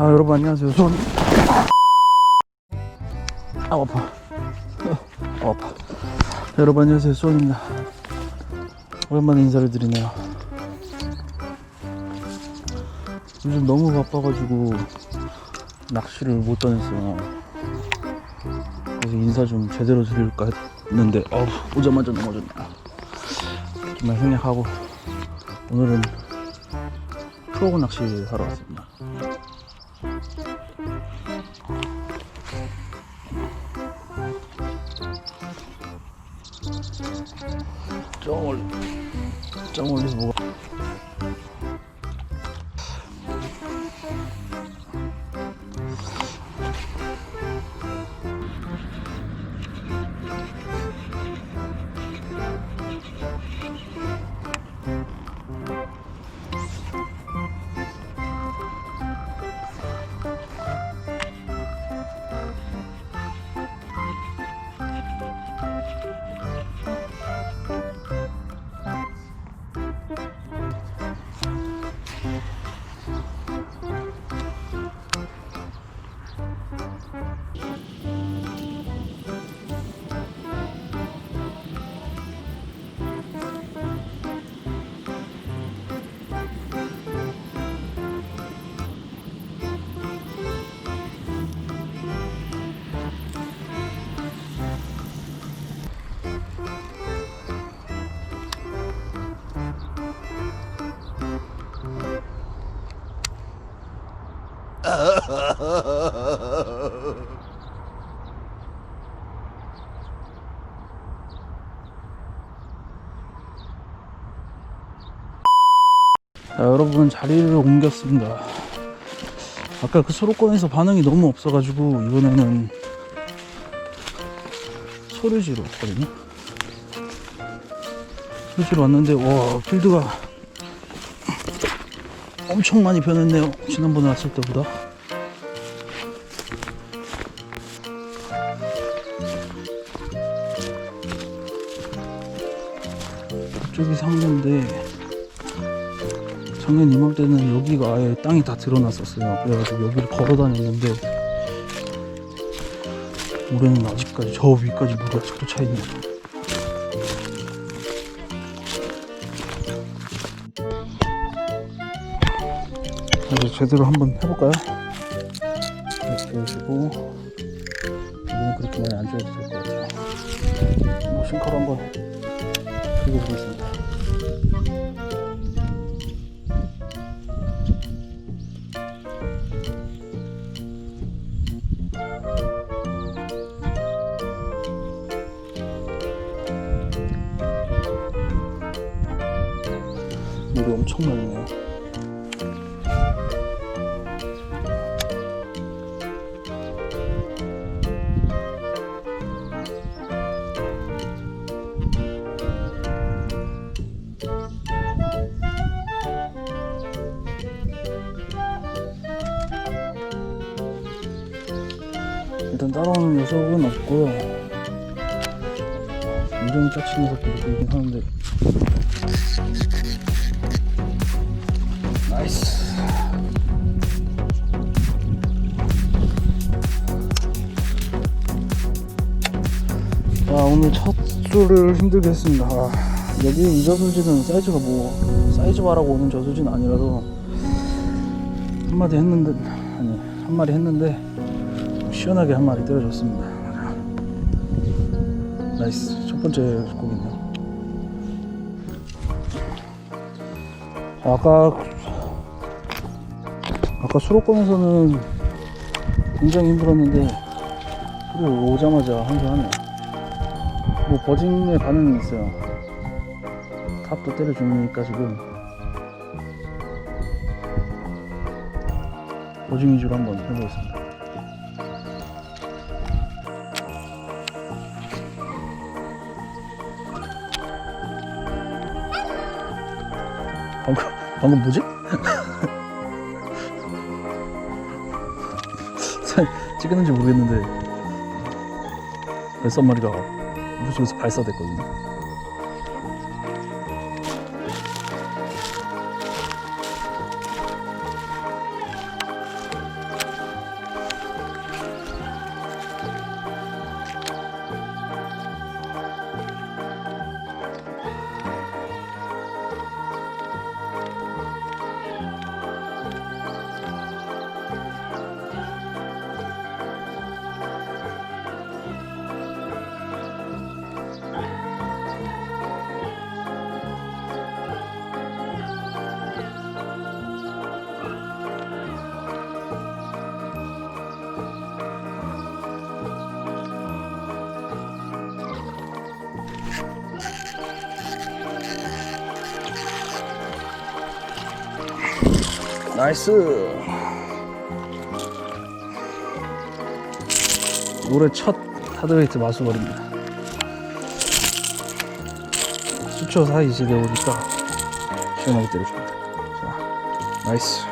자 여러분 안녕하세요. 손 아, 아파. 아, 아파. 여러분 안녕하세요. 수원입니다. 오랜만에 인사를 드리네요. 요즘 너무 바빠가지고 낚시를 못 다녔어요. 그래서 인사 좀 제대로 드릴까 했는데 어우 오자마자 넘어졌네. 정말 생략하고 오늘은 프로그 낚시 하러 왔습니다 저 멀리 저 멀리서 뭐가 자, 여러분 자리를 옮겼습니다. 아까 그 수로권에서 반응이 너무 없어가지고 이번에는 소류지로 왔거든요. 소류지로 왔는데 와 필드가 엄청 많이 변했네요. 지난번에 왔을 때보다. 이쪽이 상류인데 작년 이맘때는 여기가 아예 땅이 다 드러났었어요. 그래가지고 여기를 걸어 다녔는데 올해는 아직까지 저 위까지 물이 아직도 차 있네요. 이제 제대로 한번 해볼까요? 이렇게 해주고 여기는 그렇게 많이 안 줘도 될 것 같아요. 뭐 싱커로 한번 들고 보겠습니다. 물이 엄청 맑네요. 일단 따라오는 녀석은 없고요. 굉장히 짜친 녀석들이 보이긴 하는데 나이스. 자 오늘 첫 줄을 힘들게 했습니다. 아, 여기 이 저수지는 사이즈가 뭐 사이즈 말하고 오는 저수지는 아니라서 한 마디 했는데 아니 한 마리 했는데 시원하게 한 마리 때려줬습니다. 나이스 첫 번째 곡이네요. 아까 아까 수로권에서는 굉장히 힘들었는데 그리고 오자마자 한수하네요. 뭐 버징의 반응이 있어요. 탑도 때려주니까 지금 버징 위주로 한번 해보겠습니다. 방금 방금 뭐지? 잘 찍었는지 모르겠는데 벌써 한 마리가 물속에서 발사됐거든요. 나이스. 올해 첫 하드웨이트 마수거리입니다. 수초 사이즈 되오니까 시원하게 때려줍니다. 자 나이스